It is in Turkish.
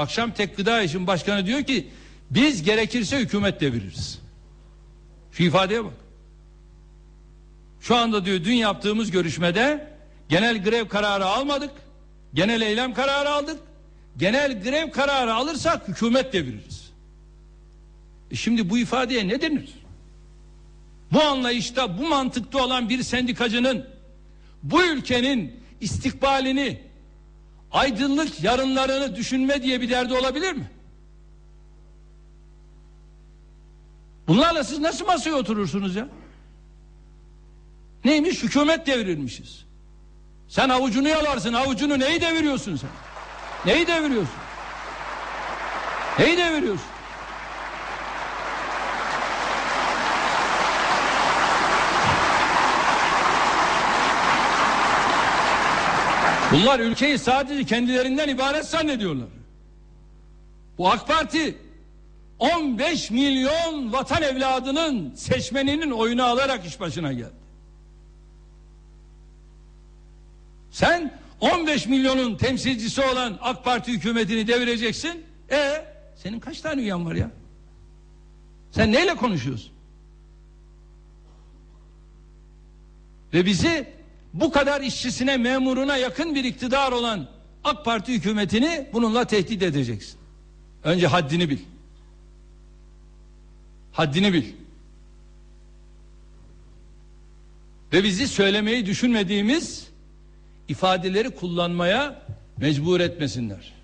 Akşam Tek Gıda İşin Başkanı diyor ki biz gerekirse hükümet deviririz. Şu ifadeye bak. Şu anda diyor dün yaptığımız görüşmede genel grev kararı almadık. Genel eylem kararı aldık. Genel grev kararı alırsak hükümet deviririz. E şimdi bu ifadeye ne denir? Bu anlayışta bu mantıkta olan bir sendikacının bu ülkenin istikbalini aydınlık yarınlarını düşünme diye bir derdi olabilir mi? Bunlarla siz nasıl masaya oturursunuz ya? Neymiş? Hükümet devirilmişiz. Sen avucunu yalarsın. Avucunu neyi deviriyorsun sen? Neyi deviriyorsun? Neyi deviriyorsun? Bunlar ülkeyi sadece kendilerinden ibaret zannediyorlar. Bu AK Parti 15 milyon vatan evladının seçmeninin oyunu alarak iş başına geldi. Sen 15 milyonun temsilcisi olan AK Parti hükümetini devireceksin. E senin kaç tane üyen var ya? Sen neyle konuşuyorsun? Ve bizi bu kadar işçisine, memuruna yakın bir iktidar olan AK Parti hükümetini bununla tehdit edeceksin. Önce haddini bil. Haddini bil. Ve bizi söylemeyi düşünmediğimiz ifadeleri kullanmaya mecbur etmesinler.